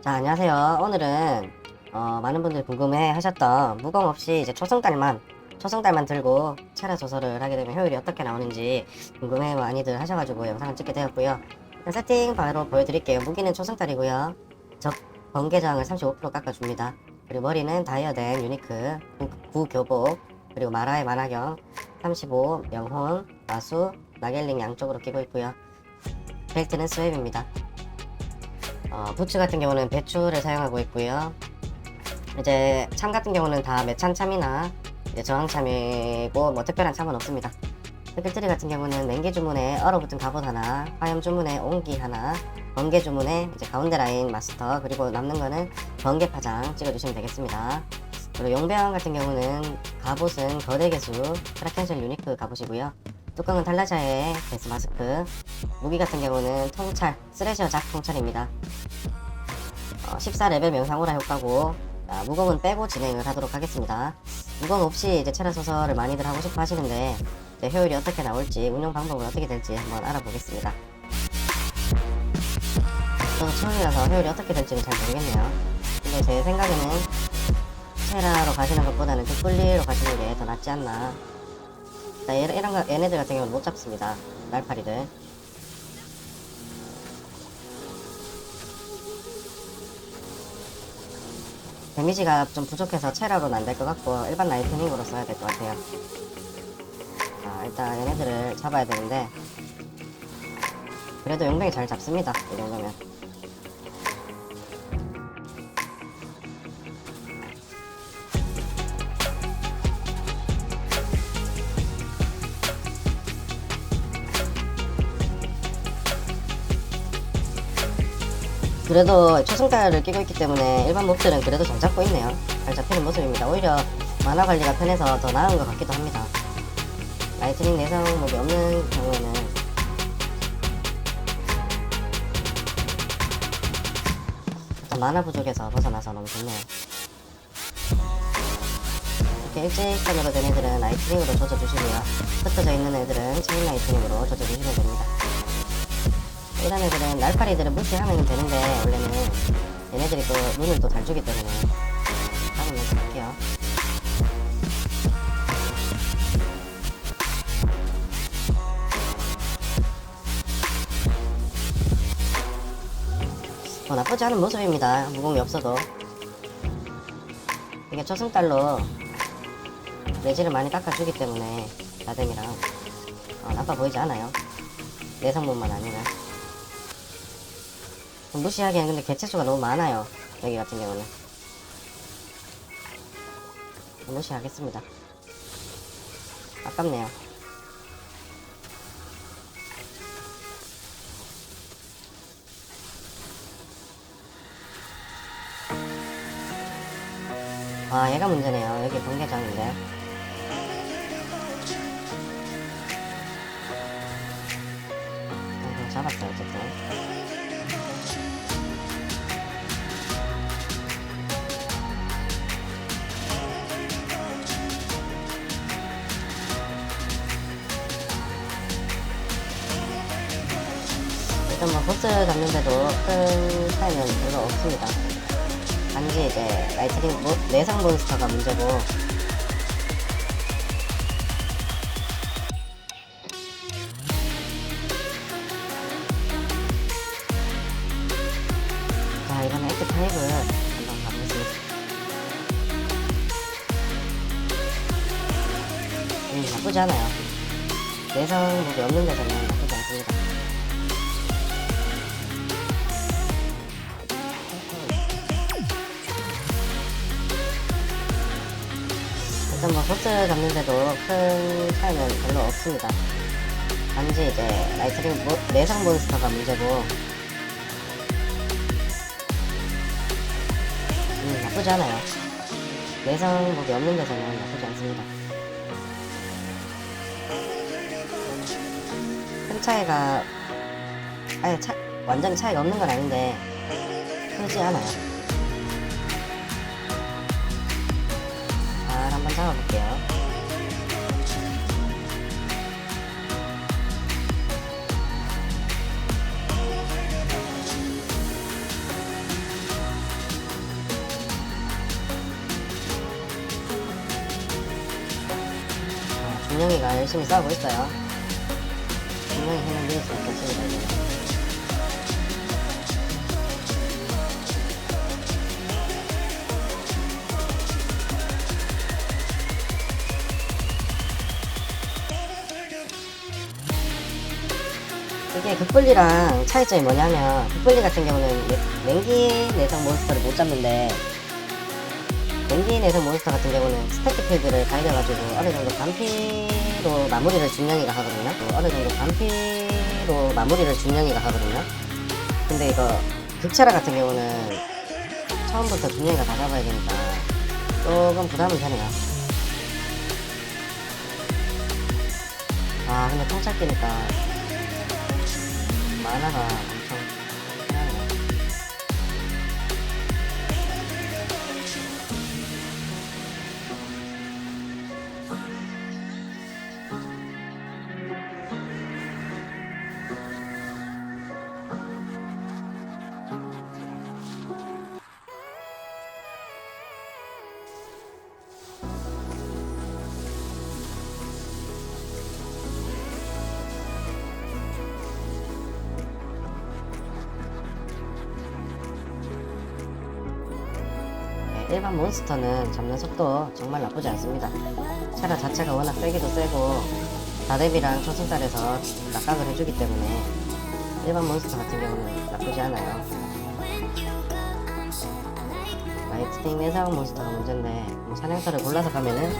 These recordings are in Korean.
자, 안녕하세요. 오늘은 어, 많은 분들이 궁금해 하셨던 무공 없이 이제 초승달만 초승달만 들고 체라 조설을 하게 되면 효율이 어떻게 나오는지 궁금해 많이들 하셔가지고 영상을 찍게 되었고요. 세팅 바로 보여드릴게요. 무기는 초승달이고요. 적 번개 저항을 35% 깎아줍니다. 그리고 머리는 다이어된 유니크 구, 구교복 그리고 마라의 만화경 35 명혼 마수 나겔링 양쪽으로 끼고 있고요. 벨트는 스웹입니다. 어, 부츠 같은 경우는 배추를 사용하고 있고요. 이제 참 같은 경우는 다 매찬 참이나 이제 저항 참이고 뭐 특별한 참은 없습니다. 스킬트리 같은 경우는 맹기 주문에 얼어붙은 갑옷 하나, 화염 주문에 옹기 하나, 번개 주문에 이제 가운데 라인 마스터 그리고 남는 거는 번개 파장 찍어주시면 되겠습니다. 그리고 용병 같은 경우는 갑옷은 거대 개수 크라켄셜 유니크 갑옷이고요. 뚜껑은 탈라자의 베스 마스크 무기 같은 경우는 통찰 스레셔 작 통찰입니다. 어, 14레벨 명상오라 효과고 아, 무공은 빼고 진행을 하도록 하겠습니다. 무공 없이 이제 체라 소설을 많이들 하고 싶어 하시는데 효율이 어떻게 나올지 운영 방법은 어떻게 될지 한번 알아보겠습니다. 저도 처음이라서 효율이 어떻게 될지는 잘 모르겠네요. 근데 제 생각에는 체라로 가시는 것보다는 뒷불리로 가시는 게 더 낫지 않나. 이런 거, 얘네들 같은 경우는 못 잡습니다. 날파리들. 데미지가 좀 부족해서 체라로는 안 될 것 같고 일반 라이트닝으로 써야 될 것 같아요. 자, 일단 얘네들을 잡아야 되는데 그래도 용병이 잘 잡습니다. 이 정도면. 그래도 초승달을 끼고 있기 때문에 일반 몹들은 그래도 잘 잡고 있네요. 잘 잡히는 모습입니다. 오히려 만화 관리가 편해서 더 나은 것 같기도 합니다. 라이트닝 내성 몹이 없는 경우에는 일단 만화 부족에서 벗어나서 너무 좋네요. 이렇게 일직선으로 된 애들은 라이트닝으로 조져주시고요. 흩어져 있는 애들은 체인 라이트닝으로 조져주시면 됩니다. 이런 애들은 날파리들은 무시하면 되는데 원래는 얘네들이 또 눈을 또 잘 주기 때문에 잡으면서 할게요. 뭐 나쁘지 않은 모습입니다. 무공이 없어도. 이게 초승달로 내지를 많이 깎아주기 때문에 나댐이랑 어, 나빠 보이지 않아요. 내성몸만 아니라 무시하기엔 근데 개체수가 너무 많아요. 여기 같은 경우는. 무시하겠습니다. 아깝네요. 아, 얘가 문제네요. 여기 번개장인데. 아, 잡았어요, 어쨌든. 일단 뭐 보스 잡는데도 큰 차이는 별로 없습니다. 단지 이제 라이트닝 모, 내성 몬스터가 문제고 자 이번에 액트 타입을 한번 가보겠습니다. 음 나쁘지 않아요. 내성 무기 없는 데서는 나 일단 뭐 보스 잡는데도 큰 차이는 별로 없습니다. 단지 이제 라이트닝 모, 내성 몬스터가 문제고 음 나쁘지 않아요. 무기 없는 데서는 나쁘지 않습니다. 큰 차이가 아예 차, 완전히 차이가 없는 건 아닌데 크지 않아요. 담아볼게요. 준영이가 열심히 싸우고 있어요. 분명히 힘을 믿을 수 있겠습니다, 는. 이게 극불리랑 차이점이 뭐냐면 극불리 같은 경우는 냉기 내성 몬스터를 못 잡는데 냉기 내성 몬스터 같은 경우는 스태틱 필드를 갈려가지고 어느 정도 반피로 마무리를 준영이가 하거든요. 또 어느 정도 반피로 마무리를 준영이가 하거든요. 근데 이거 극체라 같은 경우는 처음부터 준영이가 다 잡아야 되니까 조금 부담은 되네요. 아 근데 통찰 끼니까 만화 일반 몬스터는 잡는 속도 정말 나쁘지 않습니다. 체라 자체가 워낙 세기도 세고 다대비랑 초승달에서 낙각을 해주기 때문에 일반 몬스터 같은 경우는 나쁘지 않아요. 라이트닝 내사원 몬스터가 문제인데 뭐 사냥터를 골라서 가면은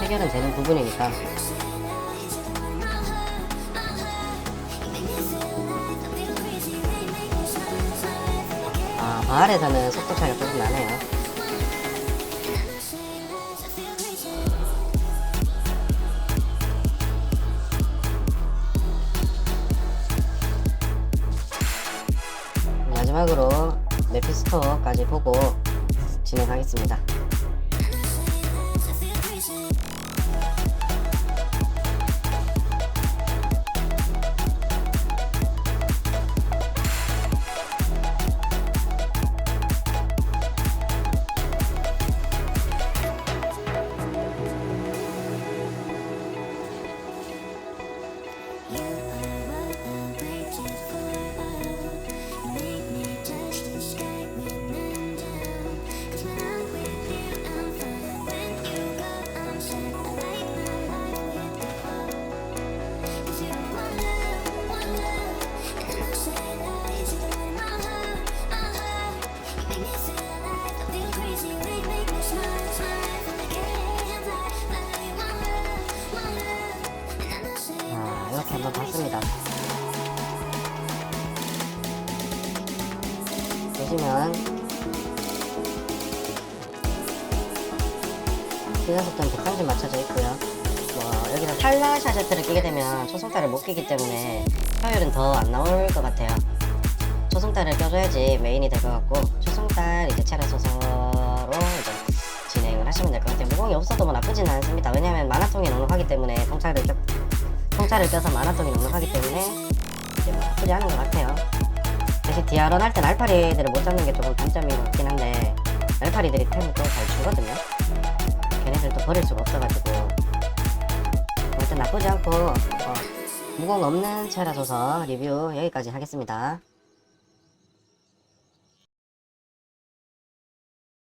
해결은 되는 부분이니까 아 바알에서는 속도 차이가 조금 나네요. 마지막으로 메피스토까지 보고 진행하겠습니다. 아, 보시면 기관 속도는 130 맞춰져 있고요. 뭐 여기서 탈라 샤 제트를 끼게 되면 초승달을 못 끼기 때문에 효율은 더 안 나올 것 같아요. 초승달을 껴줘야지 메인이 될 것 같고 초승달 이제 체라 소서로 이제 진행을 하시면 될 것 같아요. 무공이 없어도 뭐 나쁘지는 않습니다. 왜냐면 만화통이 넉넉하기 때문에 통찰을 껴, 통찰을 껴서 만화통이 넉넉하기 때문에 이제 뭐 나쁘지 않은 것 같아요. 대신 디아런 할 땐 알파리들을 못 잡는 게 조금 단점인 것 같긴 한데 알파리들이 템을 또 잘 주거든요. 걔네들도 버릴 수가 없어가지고 아무튼 나쁘지 않고 어, 무공 없는 체라 소서 리뷰 여기까지 하겠습니다.